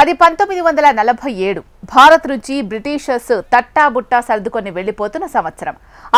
అది పంతొమ్మిది వందల నలభై ఏడు. భారత్ నుంచి బ్రిటిషర్స్ తట్టాబుట్టా సర్దుకొని వెళ్ళిపోతున్న సంవత్సరం.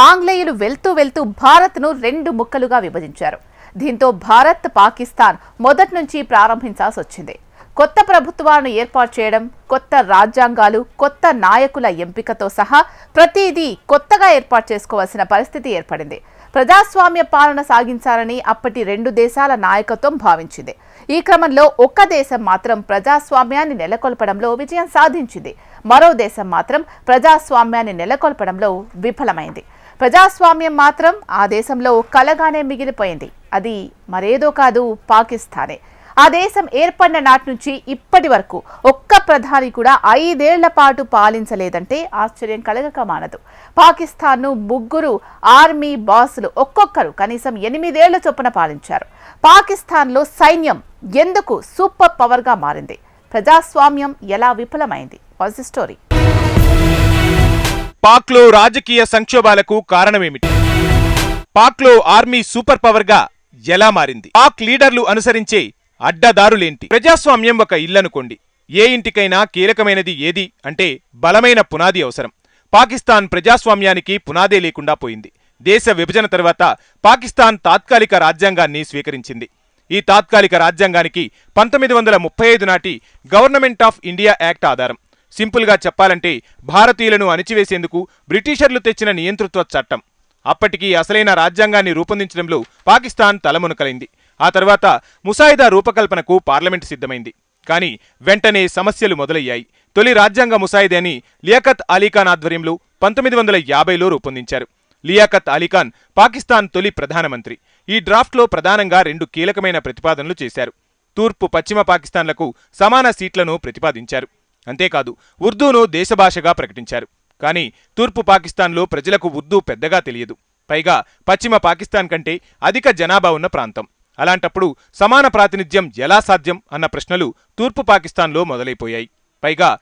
ఆంగ్లేయులు వెళ్తూ వెళ్తూ భారత్ను రెండు ముక్కలుగా విభజించారు. దీంతో భారత్ పాకిస్తాన్ మొదటి నుంచి ప్రారంభించాల్సి వచ్చింది. కొత్త ప్రభుత్వాలను ఏర్పాటు చేయడం కొత్త రాజ్యాంగాలు కొత్త నాయకుల ఎంపికతో సహా ప్రతిదీ కొత్తగా ఏర్పాటు చేసుకోవాల్సిన పరిస్థితి ఏర్పడింది. ప్రజాస్వామ్య పాలన సాగించాలని అప్పటి రెండు దేశాల నాయకత్వం భావించింది. ఈ క్రమంలో ఒక్క దేశం మాత్రం ప్రజాస్వామ్యాన్ని నెలకొల్పడంలో విజయం సాధించింది. మరో దేశం మాత్రం ప్రజాస్వామ్యాన్ని నెలకొల్పడంలో విఫలమైంది. ప్రజాస్వామ్యం మాత్రం ఆ దేశంలో కలగానే మిగిలిపోయింది. అది మరేదో కాదు పాకిస్తానే. ఆ దేశం ఏర్పడిన నాటి నుంచి ఇప్పటి వరకు ఒక్క ప్రధాని కూడా ఐదేళ్ళ పాటు పాలించలేదంటే ఆశ్చర్యం కలగక మానదు పాకిస్తాన్ను ముగ్గురు ఆర్మీ బాసులు ఒక్కొక్కరు కనీసం ఎనిమిదేళ్ళ చొప్పున పాలించారు. పాకిస్తాన్లో సైన్యం ఎందుకు సూపర్ పవర్గా మారింది? ప్రజాస్వామ్యం ఎలా విఫలమైంది? వాజ్ స్టోరీ. పాక్లో రాజకీయ సంక్షోభాలకు కారణమేమిటి? పాక్లో ఆర్మీ సూపర్ పవర్గా ఎలా మారింది? పాక్ లీడర్లు అనుసరించే అడ్డదారులేంటి? ప్రజాస్వామ్యం ఒక ఇల్లనుకోండి. ఏ ఇంటికైనా కీలకమైనది ఏది అంటే బలమైన పునాది అవసరం. పాకిస్తాన్ ప్రజాస్వామ్యానికి పునాదే లేకుండా పోయింది. దేశ విభజన తర్వాత పాకిస్తాన్ తాత్కాలిక రాజ్యాంగాన్ని స్వీకరించింది. ఈ తాత్కాలిక రాజ్యాంగానికి పంతొమ్మిది వందల ముప్పై ఐదు నాటి గవర్నమెంట్ ఆఫ్ ఇండియా యాక్ట్ ఆధారం. సింపుల్గా చెప్పాలంటే భారతీయులను అణిచివేసేందుకు బ్రిటిషర్లు తెచ్చిన నియంతృత్వ చట్టం. అప్పటికి అసలైన రాజ్యాంగాన్ని రూపొందించడంలో పాకిస్తాన్ తలమునకలైంది. ఆ తర్వాత ముసాయిదా రూపకల్పనకు పార్లమెంట్ సిద్ధమైంది. కానీ వెంటనే సమస్యలు మొదలయ్యాయి. తొలి రాజ్యాంగ ముసాయిదాని లియాఖత్ అలీఖాన్ ఆధ్వర్యంలో పంతొమ్మిది వందల యాభైలో రూపొందించారు. లియాఖత్ అలీఖాన్ పాకిస్తాన్ తొలి ప్రధానమంత్రి. ఈ డ్రాఫ్ట్లో ప్రధానంగా రెండు కీలకమైన ప్రతిపాదనలు చేశారు. తూర్పు పశ్చిమ పాకిస్తాన్లకు సమాన సీట్లను ప్రతిపాదించారు. అంతేకాదు ఉర్దూను దేశభాషగా ప్రకటించారు. కానీ తూర్పు పాకిస్తాన్లో ప్రజలకు ఉర్దూ పెద్దగా తెలియదు. పైగా పశ్చిమ పాకిస్తాన్ కంటే అధిక జనాభా ఉన్న ప్రాంతం. అలాంటప్పుడు సమాన ప్రాతినిధ్యం ఎలా సాధ్యం అన్న ప్రశ్నలు తూర్పు పాకిస్తాన్లో మొదలైపోయాయి. పైగా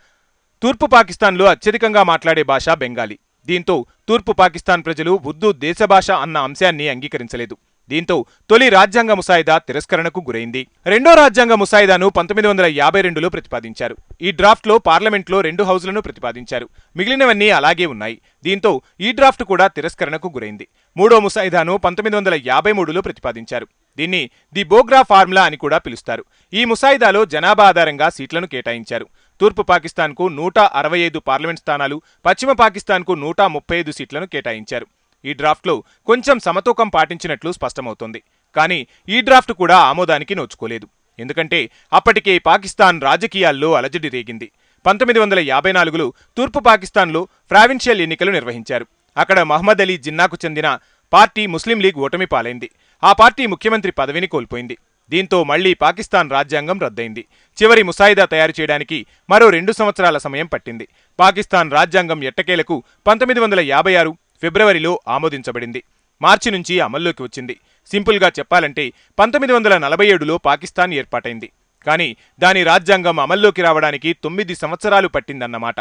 తూర్పు పాకిస్తాన్లో అత్యధికంగా మాట్లాడే భాష బెంగాలీ. దీంతో తూర్పు పాకిస్తాన్ ప్రజలు ఉర్దూ దేశభాష అన్న అంశాన్ని అంగీకరించలేదు. దీంతో తొలి రాజ్యాంగ ముసాయిదా తిరస్కరణకు గురైంది. రెండో రాజ్యాంగ ముసాయిదాను పంతొమ్మిది వందల యాభై రెండులో ప్రతిపాదించారు. ఈ డ్రాఫ్ట్లో పార్లమెంట్లో రెండు హౌజులను ప్రతిపాదించారు. మిగిలినవన్నీ అలాగే ఉన్నాయి. దీంతో ఈ డ్రాఫ్ట్ కూడా తిరస్కరణకు గురైంది. మూడో ముసాయిదాను పంతొమ్మిది వందల యాభై మూడులో ప్రతిపాదించారు. దీన్ని ది బోగ్రా ఫార్ములా అని కూడా పిలుస్తారు. ఈ ముసాయిదాలో జనాభా ఆధారంగా సీట్లను కేటాయించారు. తూర్పు పాకిస్తాన్కు నూట అరవై ఐదు పార్లమెంట్ స్థానాలు పశ్చిమ పాకిస్తాన్కు నూట ముప్పై ఐదు సీట్లను కేటాయించారు. ఈ డ్రాఫ్ట్లో కొంచెం సమతూకం పాటించినట్లు స్పష్టమవుతోంది. కానీ ఈ డ్రాఫ్ట్ కూడా ఆమోదానికి నోచుకోలేదు. ఎందుకంటే అప్పటికే పాకిస్తాన్ రాజకీయాల్లో అలజడి రేగింది. పంతొమ్మిది వందల యాభై నాలుగులో తూర్పు పాకిస్తాన్లో ప్రావిన్షియల్ ఎన్నికలు నిర్వహించారు. అక్కడ మహమ్మద్ అలీ జిన్నాకు చెందిన పార్టీ ముస్లిం లీగ్ ఓటమి పాలైంది. ఆ పార్టీ ముఖ్యమంత్రి పదవిని కోల్పోయింది. దీంతో మళ్ళీ పాకిస్తాన్ రాజ్యాంగం రద్దయింది. చివరి ముసాయిదా తయారు చేయడానికి మరో రెండు సంవత్సరాల సమయం పట్టింది. పాకిస్తాన్ రాజ్యాంగం ఎట్టకేలకు పంతొమ్మిది వందల యాభై ఆరు ఫిబ్రవరిలో ఆమోదించబడింది. మార్చి నుంచి అమల్లోకి వచ్చింది. సింపుల్గా చెప్పాలంటే పంతొమ్మిది వందల నలభై ఏడులో పాకిస్తాన్ ఏర్పాటైంది. కానీ దాని రాజ్యాంగం అమల్లోకి రావడానికి తొమ్మిది సంవత్సరాలు పట్టిందన్నమాట.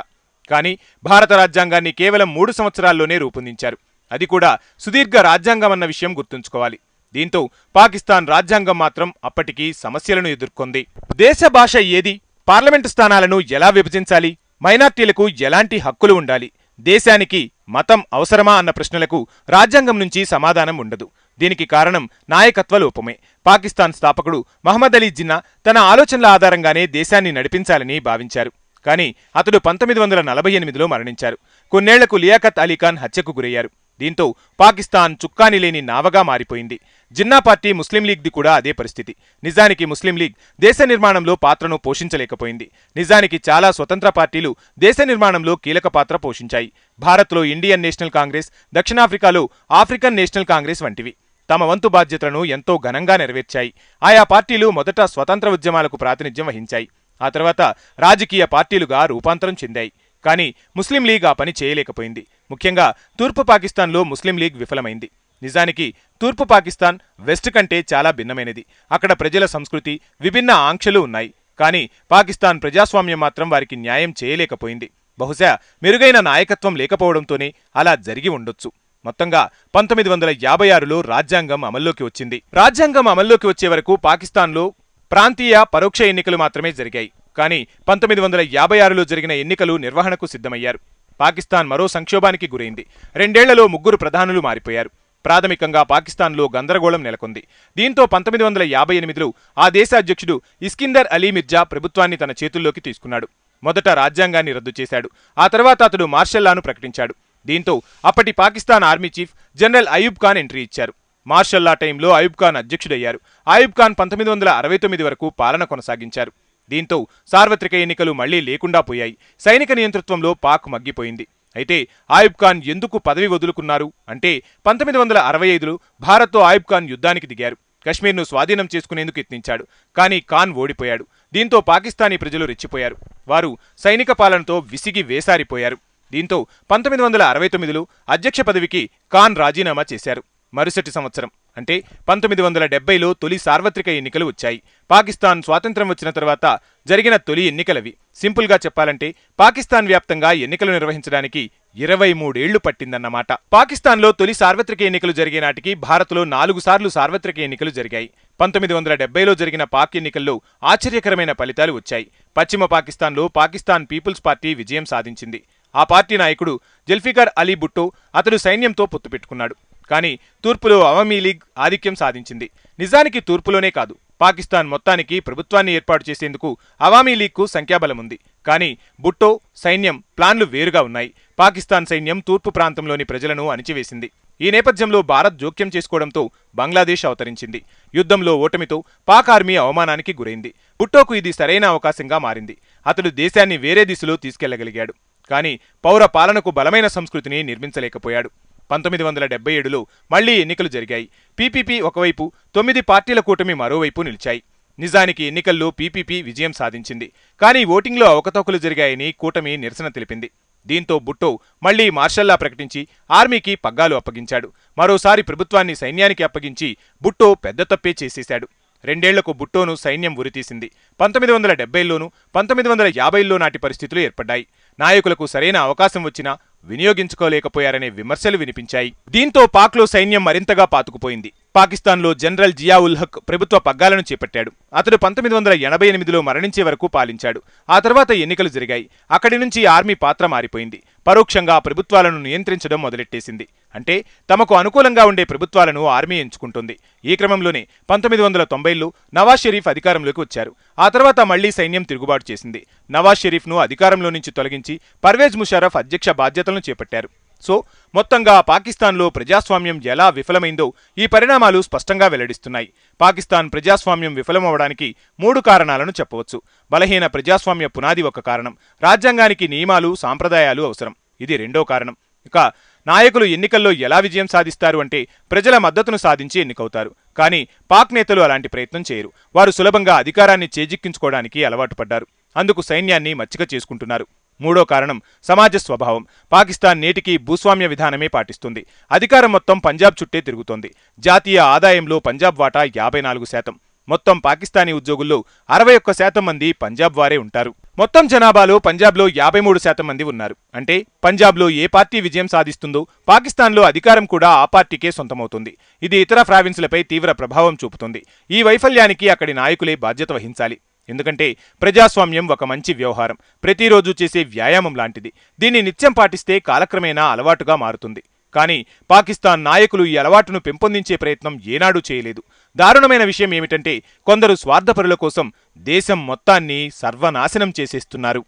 కానీ భారత రాజ్యాంగాన్ని కేవలం మూడు సంవత్సరాల్లోనే రూపొందించారు. అది కూడా సుదీర్ఘ రాజ్యాంగం అన్న విషయం గుర్తుంచుకోవాలి. దీంతో పాకిస్తాన్ రాజ్యాంగం మాత్రం అప్పటికీ సమస్యలను ఎదుర్కొంది. దేశ భాష ఏది? పార్లమెంటు స్థానాలను ఎలా విభజించాలి? మైనార్టీలకు ఎలాంటి హక్కులు ఉండాలి? దేశానికి మతం అవసరమా అన్న ప్రశ్నలకు రాజ్యాంగం నుంచి సమాధానం ఉండదు. దీనికి కారణం నాయకత్వ లోపమే. పాకిస్తాన్ స్థాపకుడు మహమ్మద్ అలీ జిన్నా తన ఆలోచనల ఆధారంగానే దేశాన్ని నడిపించాలని భావించారు. కానీ అతడు పంతొమ్మిది వందల నలభై ఎనిమిదిలో మరణించారు. కొన్నేళ్ళకు లియాఖత్ అలీఖాన్ హత్యకు గురయ్యారు. దీంతో పాకిస్తాన్ చుక్కాని లేని నావగా మారిపోయింది. జిన్నా పార్టీ ముస్లిం లీగ్ది కూడా అదే పరిస్థితి. నిజానికి ముస్లిం లీగ్ దేశ నిర్మాణంలో పాత్రను పోషించలేకపోయింది. నిజానికి చాలా స్వతంత్ర పార్టీలు దేశ నిర్మాణంలో కీలక పాత్ర పోషించాయి. భారత్లో ఇండియన్ నేషనల్ కాంగ్రెస్ దక్షిణాఫ్రికాలో ఆఫ్రికన్ నేషనల్ కాంగ్రెస్ వంటివి. తమ వంతు బాధ్యతలను ఎంతో ఘనంగా నెరవేర్చాయి. ఆయా పార్టీలు మొదట స్వతంత్ర ఉద్యమాలకు ప్రాతినిధ్యం వహించాయి. ఆ తర్వాత రాజకీయ పార్టీలుగా రూపాంతరం చెందాయి. కానీ ముస్లిం లీగ్ ఆ పని చేయలేకపోయింది. ముఖ్యంగా తూర్పు పాకిస్తాన్లో ముస్లిం లీగ్ విఫలమైంది. నిజానికి తూర్పు పాకిస్తాన్ వెస్ట్ కంటే చాలా భిన్నమైనది. అక్కడ ప్రజల సంస్కృతి విభిన్న ఆంక్షలు ఉన్నాయి. కానీ పాకిస్తాన్ ప్రజాస్వామ్యం మాత్రం వారికి న్యాయం చేయలేకపోయింది. బహుశా మెరుగైన నాయకత్వం లేకపోవడంతోనే అలా జరిగి ఉండొచ్చు. మొత్తంగా పంతొమ్మిది వందల యాభై ఆరులో రాజ్యాంగం అమల్లోకి వచ్చింది. రాజ్యాంగం అమల్లోకి వచ్చే వరకు పాకిస్తాన్లో ప్రాంతీయ పరోక్ష ఎన్నికలు మాత్రమే జరిగాయి. కానీ పంతొమ్మిది వందల యాభై ఆరులో జరిగిన ఎన్నికలు నిర్వహణకు సిద్ధమయ్యారు. పాకిస్తాన్ మరో సంక్షోభానికి గురైంది. రెండేళ్ళలో ముగ్గురు ప్రధానులు మారిపోయారు. ప్రాథమికంగా పాకిస్తాన్లో గందరగోళం నెలకొంది. దీంతో పంతొమ్మిది వందల యాభై ఎనిమిదిలో ఆ దేశ అధ్యక్షుడు ఇస్కిందర్ అలీ మిర్జా ప్రభుత్వాన్ని తన చేతుల్లోకి తీసుకున్నాడు. మొదట రాజ్యాంగాన్ని రద్దు చేశాడు. ఆ తర్వాత అతడు మార్షల్లాను ప్రకటించాడు. దీంతో అప్పటి Pakistan army chief general Ayub Khan entry ఇచ్చారు. మార్షల్లా టైంలో అయూబ్ ఖాన్ అధ్యక్షుడయ్యారు. అయూబ్ ఖాన్ పంతొమ్మిది వందల అరవై తొమ్మిది వరకు పాలన కొనసాగించారు. దీంతో సార్వత్రిక ఎన్నికలు మళ్ళీ లేకుండా పోయాయి. సైనిక నియంతృత్వంలో పాక్ మగ్గిపోయింది. అయితే ఆయుబ్ ఖాన్ ఎందుకు పదవి వదులుకున్నారు అంటే పంతొమ్మిది వందల అరవై ఐదులో భారత్తో ఆయుబ్ ఖాన్ యుద్ధానికి దిగారు. కశ్మీర్ను స్వాధీనం చేసుకునేందుకు యత్నించాడు. కానీ ఖాన్ ఓడిపోయాడు. దీంతో పాకిస్తానీ ప్రజలు రెచ్చిపోయారు. వారు సైనిక పాలనతో విసిగి వేసారిపోయారు. దీంతో పంతొమ్మిది వందల అరవై తొమ్మిదిలో అధ్యక్ష పదవికి ఖాన్ రాజీనామా చేశారు. మరుసటి సంవత్సరం. అంటే పంతొమ్మిది వందల డెబ్బైలో తొలి సార్వత్రిక ఎన్నికలు వచ్చాయి. పాకిస్తాన్ స్వాతంత్ర్యం వచ్చిన తర్వాత జరిగిన తొలి ఎన్నికలవి. సింపుల్గా చెప్పాలంటే పాకిస్తాన్ వ్యాప్తంగా ఎన్నికలు నిర్వహించడానికి ఇరవై మూడేళ్ళు పట్టిందన్నమాట. పాకిస్తాన్లో తొలి సార్వత్రిక ఎన్నికలు జరిగే నాటికి భారత్లో నాలుగు సార్లు సార్వత్రిక ఎన్నికలు జరిగాయి. పంతొమ్మిది వందల డెబ్బైలో జరిగిన పాక్ ఎన్నికల్లో ఆశ్చర్యకరమైన ఫలితాలు వచ్చాయి. పశ్చిమ పాకిస్తాన్లో పాకిస్తాన్ పీపుల్స్ పార్టీ విజయం సాధించింది. ఆ పార్టీ నాయకుడు జల్ఫికర్ అలీ భుట్టో అతడు సైన్యంతో పొత్తు పెట్టుకున్నాడు. కానీ తూర్పులో అవామీ లీగ్ ఆధిక్యం సాధించింది. నిజానికి తూర్పులోనే కాదు. పాకిస్తాన్ మొత్తానికి ప్రభుత్వాన్ని ఏర్పాటు చేసేందుకు అవామీ లీగ్కు సంఖ్యాబలం ఉంది కానీ బుట్టో సైన్యం ప్లాన్లు వేరుగా ఉన్నాయి. పాకిస్తాన్ సైన్యం తూర్పు ప్రాంతంలోని ప్రజలను అణిచివేసింది. ఈ నేపథ్యంలో భారత్ జోక్యం చేసుకోవడంతో బంగ్లాదేశ్ అవతరించింది. యుద్ధంలో ఓటమితో పాక్ ఆర్మీ అవమానానికి గురైంది. బుట్టోకు ఇది సరైన అవకాశంగా మారింది. అతడు దేశాన్ని వేరే దిశలో తీసుకెళ్ళగలిగాడు. కానీ పౌర పాలనకు బలమైన సంస్కృతిని నిర్మించలేకపోయాడు. పంతొమ్మిది వందల డెబ్బై ఏడులో మళ్ళీ ఎన్నికలు జరిగాయి. పీపీపీ ఒకవైపు తొమ్మిది పార్టీల కూటమి మరోవైపు నిలిచాయి. నిజానికి ఎన్నికల్లో పీపీపీ విజయం సాధించింది. కానీ ఓటింగ్లో అవకతవకలు జరిగాయని కూటమి నిరసన తెలిపింది. దీంతో బుట్టో మళ్ళీ మార్షల్లా ప్రకటించి ఆర్మీకి పగ్గాలు అప్పగించాడు. మరోసారి ప్రభుత్వాన్ని సైన్యానికి అప్పగించి బుట్టో పెద్ద తప్పే చేసేశాడు. రెండేళ్ళకు బుట్టోను సైన్యం ఉరితీసింది. పంతొమ్మిది వందల డెబ్బైల్లోనూ పంతొమ్మిది వందల యాభైల్లో నాటి పరిస్థితులు ఏర్పడ్డాయి. నాయకులకు సరైన అవకాశం వచ్చినా వినియోగించుకోలేకపోయారనే విమర్శలు వినిపించాయి. దీంతో పాక్లో సైన్యం మరింతగా పాతుకుపోయింది. పాకిస్తాన్లో జనరల్ జియా ఉల్ హక్ ప్రభుత్వ పగ్గాలను చేపట్టాడు. అతడు పంతొమ్మిది వందల ఎనభై ఎనిమిదిలో మరణించే వరకు పాలించాడు. ఆ తర్వాత ఎన్నికలు జరిగాయి. అక్కడి నుంచి ఆర్మీ పాత్ర మారిపోయింది. పరోక్షంగా ప్రభుత్వాలను నియంత్రించడం మొదలెట్టేసింది. అంటే తమకు అనుకూలంగా ఉండే ప్రభుత్వాలను ఆర్మీ ఎంచుకుంటుంది. ఈ క్రమంలోనే పంతొమ్మిది వందల తొంభైలో నవాజ్ షరీఫ్ అధికారంలోకి వచ్చారు. ఆ తర్వాత మళ్ళీ సైన్యం తిరుగుబాటు చేసింది. నవాజ్ షరీఫ్ను అధికారంలో నుంచి తొలగించి పర్వేజ్ ముషారఫ్ అధ్యక్ష బాధ్యతలను చేపట్టారు. సో మొత్తంగా పాకిస్తాన్లో ప్రజాస్వామ్యం ఎలా విఫలమైందో ఈ పరిణామాలు స్పష్టంగా వెల్లడిస్తున్నాయి. పాకిస్తాన్ ప్రజాస్వామ్యం విఫలమవడానికి మూడు కారణాలను చెప్పవచ్చు. బలహీన ప్రజాస్వామ్య పునాది ఒక కారణం. రాజ్యాంగానికి నియమాలు సాంప్రదాయాలు అవసరం. ఇది రెండో కారణం. ఇక నాయకులు ఎన్నికల్లో ఎలా విజయం సాధిస్తారు అంటే ప్రజల మద్దతును సాధించి ఎన్నికవుతారు. కానీ పాక్ నేతలు అలాంటి ప్రయత్నం చేయరు. వారు సులభంగా అధికారాన్ని చేజిక్కించుకోవడానికి అలవాటు పడ్డారు. అందుకు సైన్యాన్ని మచ్చిక చేసుకుంటున్నారు. మూడో కారణం సమాజ స్వభావం. పాకిస్తాన్ నేటికి భూస్వామ్య విధానమే పాటిస్తుంది. అధికారం మొత్తం పంజాబ్ చుట్టే తిరుగుతోంది. జాతీయ ఆదాయంలో పంజాబ్ వాటా యాభై నాలుగు శాతం. మొత్తం పాకిస్తానీ ఉద్యోగుల్లో అరవై ఒక్క శాతం మంది పంజాబ్ వారే ఉంటారు. మొత్తం జనాభాలో పంజాబ్లో యాభై మూడు శాతం మంది ఉన్నారు. అంటే పంజాబ్లో ఏ పార్టీ విజయం సాధిస్తుందో పాకిస్తాన్లో అధికారం కూడా ఆ పార్టీకే సొంతమవుతుంది. ఇది ఇతర ప్రావిన్సులపై తీవ్ర ప్రభావం చూపుతుంది. ఈ వైఫల్యానికి అక్కడి నాయకులే బాధ్యత వహించాలి. ఎందుకంటే ప్రజాస్వామ్యం ఒక మంచి వ్యవహారం. ప్రతిరోజు చేసే వ్యాయామం లాంటిది. దీన్ని నిత్యం పాటిస్తే కాలక్రమేణా అలవాటుగా మారుతుంది. కానీ పాకిస్తాన్ నాయకులు ఈ అలవాటును పెంపొందించే ప్రయత్నం ఏనాడూ చేయలేదు. దారుణమైన విషయం ఏమిటంటే కొందరు స్వార్థపరుల కోసం దేశం మొత్తాన్ని సర్వనాశనం చేసేస్తున్నారు.